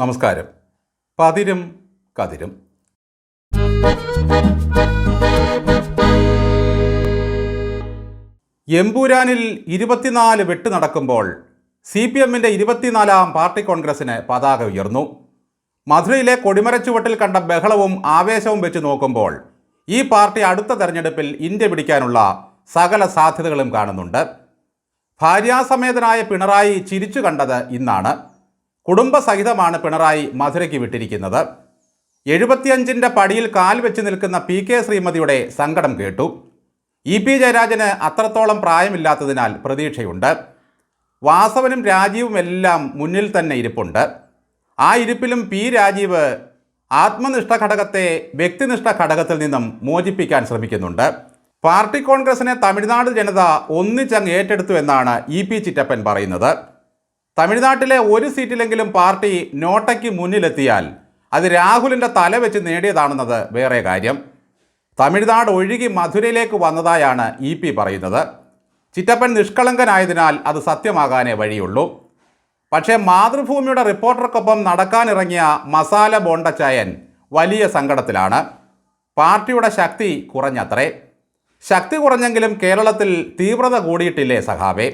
നമസ്കാരം. പതിരും കതിരും. എമ്പൂരാനിൽ ഇരുപത്തിനാല് വെട്ട് നടക്കുമ്പോൾ സി പി എമ്മിന്റെ ഇരുപത്തിനാലാം പാർട്ടി കോൺഗ്രസിന് പതാക ഉയർന്നു. മധുരയിലെ കൊടിമരച്ചുവട്ടിൽ കണ്ട ബഹളവും ആവേശവും വെച്ച് നോക്കുമ്പോൾ ഈ പാർട്ടി അടുത്ത തെരഞ്ഞെടുപ്പിൽ ഇന്ത്യ പിടിക്കാനുള്ള സകല സാധ്യതകളും കാണുന്നുണ്ട്. ഭാര്യാസമേതനായ പിണറായി ചിരിച്ചു കണ്ടത് ഇന്നാണ്. കുടുംബസഹിതമാണ് പിണറായി മധുരയ്ക്ക് വിട്ടിരിക്കുന്നത്. എഴുപത്തിയഞ്ചിന്റെ പടിയിൽ കാൽ വെച്ച് നിൽക്കുന്ന പി കെ ശ്രീമതിയുടെ സങ്കടം കേട്ടു. ഇ പി ജയരാജന് അത്രത്തോളം പ്രായമില്ലാത്തതിനാൽ പ്രതീക്ഷയുണ്ട്. വാസവനും രാജീവും എല്ലാം മുന്നിൽ തന്നെ ഇരിപ്പുണ്ട്. ആ ഇരിപ്പിലും പി രാജീവ് ആത്മനിഷ്ഠ ഘടകത്തെ വ്യക്തിനിഷ്ഠ ഘടകത്തിൽ നിന്നും മോചിപ്പിക്കാൻ ശ്രമിക്കുന്നുണ്ട്. പാർട്ടി കോൺഗ്രസിനെ തമിഴ്നാട് ജനത ഒന്നിച്ചങ്ങ് ഏറ്റെടുത്തു എന്നാണ് ഇ പി ചിറ്റപ്പൻ പറയുന്നത്. തമിഴ്നാട്ടിലെ ഒരു സീറ്റിലെങ്കിലും പാർട്ടി നോട്ടയ്ക്ക് മുന്നിലെത്തിയാൽ അത് രാഹുലിന്റെ തല വെച്ച് നേടിയതാണെന്നത് വേറെ കാര്യം. തമിഴ്നാട് ഒഴുകി മധുരയിലേക്ക് വന്നതായാണ് ഇ പി പറയുന്നത്. ചിറ്റപ്പൻ നിഷ്കളങ്കനായതിനാൽ അത് സത്യമാകാനേ വഴിയുള്ളൂ. പക്ഷേ മാതൃഭൂമിയുടെ റിപ്പോർട്ടർക്കൊപ്പം നടക്കാനിറങ്ങിയ മസാല ബോണ്ടച്ചായൻ വലിയ സങ്കടത്തിലാണ്. പാർട്ടിയുടെ ശക്തി കുറഞ്ഞത്രേ. ശക്തി കുറഞ്ഞെങ്കിലും കേരളത്തിൽ തീവ്രത കൂടിയിട്ടില്ലേ സഖാവേ?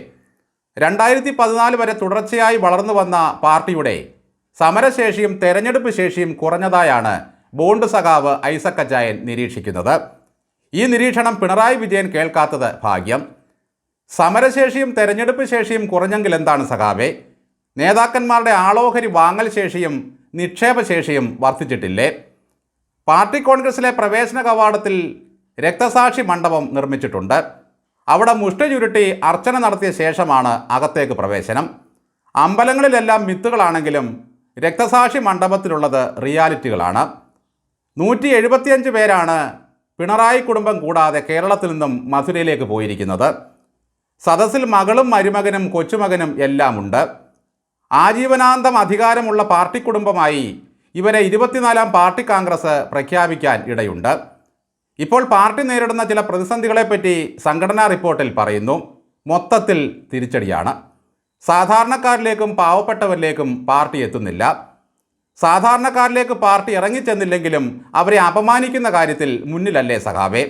രണ്ടായിരത്തി പതിനാല് വരെ തുടർച്ചയായി വളർന്നു വന്ന പാർട്ടിയുടെ സമരശേഷിയും തെരഞ്ഞെടുപ്പ് ശേഷിയും കുറഞ്ഞതായാണ് ബോണ്ട് സഖാവ് ഐസക് അജായൻ നിരീക്ഷിക്കുന്നത്. ഈ നിരീക്ഷണം പിണറായി വിജയൻ കേൾക്കാത്തത് ഭാഗ്യം. സമരശേഷിയും തെരഞ്ഞെടുപ്പ് ശേഷിയും കുറഞ്ഞെങ്കിൽ എന്താണ് സഖാവേ? നേതാക്കന്മാരുടെ ആളോഹരി വാങ്ങൽ ശേഷിയും നിക്ഷേപ ശേഷിയും വർദ്ധിച്ചിട്ടില്ലേ? പാർട്ടി കോൺഗ്രസിലെ പ്രവേശന കവാടത്തിൽ രക്തസാക്ഷി മണ്ഡപം നിർമ്മിച്ചിട്ടുണ്ട്. അവിടെ മുഷ്ടി ചുരുട്ടി അർച്ചന നടത്തിയ ശേഷമാണ് അകത്തേക്ക് പ്രവേശനം. അമ്പലങ്ങളിലെല്ലാം മിത്തുകളാണെങ്കിലും രക്തസാക്ഷി മണ്ഡപത്തിലുള്ളത് റിയാലിറ്റികളാണ്. നൂറ്റി എഴുപത്തിയഞ്ച് പേരാണ് പിണറായി കുടുംബം കൂടാതെ കേരളത്തിൽ നിന്നും മധുരയിലേക്ക് പോയിരിക്കുന്നത്. സദസ്സിൽ മകളും മരുമകനും കൊച്ചുമകനും എല്ലാമുണ്ട്. ആജീവനാന്തം അധികാരമുള്ള പാർട്ടി കുടുംബമായി ഇവരെ ഇരുപത്തിനാലാം പാർട്ടി കോൺഗ്രസ് പ്രഖ്യാപിക്കാൻ ഇടയുണ്ട്. ഇപ്പോൾ പാർട്ടി നേരിടുന്ന ചില പ്രതിസന്ധികളെപ്പറ്റി സംഘടനാ റിപ്പോർട്ടിൽ പറയുന്നു. മൊത്തത്തിൽ തിരിച്ചടിയാണ്. സാധാരണക്കാരിലേക്കും പാവപ്പെട്ടവരിലേക്കും പാർട്ടി എത്തുന്നില്ല. സാധാരണക്കാരിലേക്ക് പാർട്ടി ഇറങ്ങിച്ചെന്നില്ലെങ്കിലും അവരെ അപമാനിക്കുന്ന കാര്യത്തിൽ മുന്നിലല്ലേ സഖാവേ.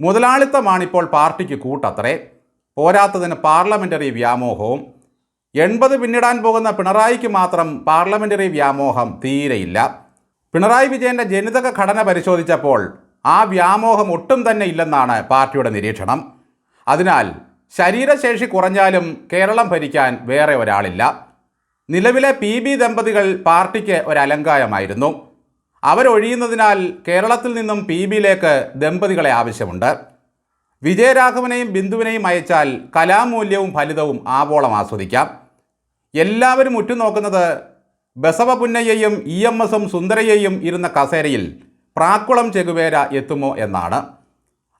മുതലാളിത്തമാണിപ്പോൾ പാർട്ടിക്ക് കൂട്ടത്രേ. പോരാത്തതിന് പാർലമെന്ററി വ്യാമോഹവും. എൺപത് പിന്നിടാൻ പോകുന്ന പിണറായിക്ക് മാത്രം പാർലമെന്ററി വ്യാമോഹം തീരെയില്ല. പിണറായി വിജയന്റെ ജനിതക ഘടന പരിശോധിച്ചപ്പോൾ ആ വ്യാമോഹം ഒട്ടും തന്നെ ഇല്ലെന്നാണ് പാർട്ടിയുടെ നിരീക്ഷണം. അതിനാൽ ശരീരശേഷി കുറഞ്ഞാലും കേരളം ഭരിക്കാൻ വേറെ ഒരാളില്ല. നിലവിലെ പി ബി ദമ്പതികൾ പാർട്ടിക്ക് ഒരലങ്കായമായിരുന്നു അവരൊഴിയുന്നതിനാൽ കേരളത്തിൽ നിന്നും പി ബിയിലേക്ക് ദമ്പതികളെ ആവശ്യമുണ്ട്. വിജയരാഘവനെയും ബിന്ദുവിനെയും അയച്ചാൽ കലാമൂല്യവും ഫലിതവും ആവോളം ആസ്വദിക്കാം. എല്ലാവരും ഉറ്റുനോക്കുന്നത് ബസവ പുന്നയ്യയും ഇ എം എസും സുന്ദരയ്യയും ഇരുന്ന കസേരയിൽ പ്രാക്കുളം ചെകുവേര എത്തുമോ എന്നാണ്.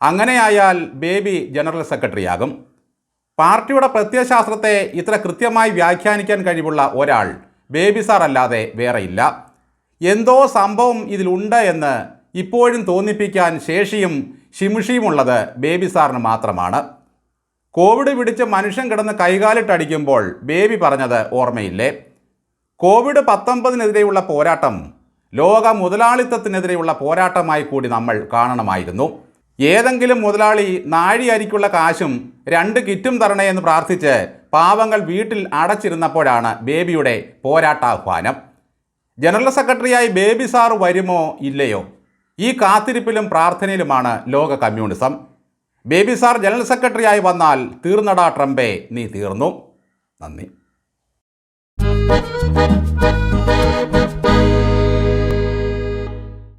അങ്ങനെയായാൽ ബേബി ജനറൽ സെക്രട്ടറിയാകും. പാർട്ടിയുടെ പ്രത്യയശാസ്ത്രത്തെ ഇത്ര കൃത്യമായി വ്യാഖ്യാനിക്കാൻ കഴിവുള്ള ഒരാൾ ബേബി സാർ അല്ലാതെ വേറെയില്ല എന്തോ സംഭവം ഇതിലുണ്ട് എന്ന് ഇപ്പോഴും തോന്നിപ്പിക്കാൻ ശേഷിയും ശിമുഷിയുമുള്ളത് ബേബി സാറിന് മാത്രമാണ്. കോവിഡ് പിടിച്ച് മനുഷ്യൻ കിടന്ന് കൈകാലിട്ടടിക്കുമ്പോൾ ബേബി പറഞ്ഞത് ഓർമ്മയില്ലേ? കോവിഡ് പത്തൊമ്പതിനെതിരെയുള്ള പോരാട്ടം ലോക മുതലാളിത്തത്തിനെതിരെയുള്ള പോരാട്ടമായി കൂടി നമ്മൾ കാണണമായിരുന്നു. ഏതെങ്കിലും മുതലാളി നാഴി അരിക്കുള്ള കാശും രണ്ട് കിറ്റും തരണേ എന്ന് പ്രാർത്ഥിച്ച് പാവങ്ങൾ വീട്ടിൽ അടച്ചിരുന്നപ്പോഴാണ് ബേബിയുടെ പോരാട്ടാഹ്വാനം. ജനറൽ സെക്രട്ടറിയായി ബേബി സാർ വരുമോ ഇല്ലയോ? ഈ കാത്തിരിപ്പിലും പ്രാർത്ഥനയിലുമാണ് ലോക കമ്മ്യൂണിസം. ബേബി സാർ ജനറൽ സെക്രട്ടറിയായി വന്നാൽ തീർന്നടാ ട്രംപേ നീ തീർന്നു. നന്ദി.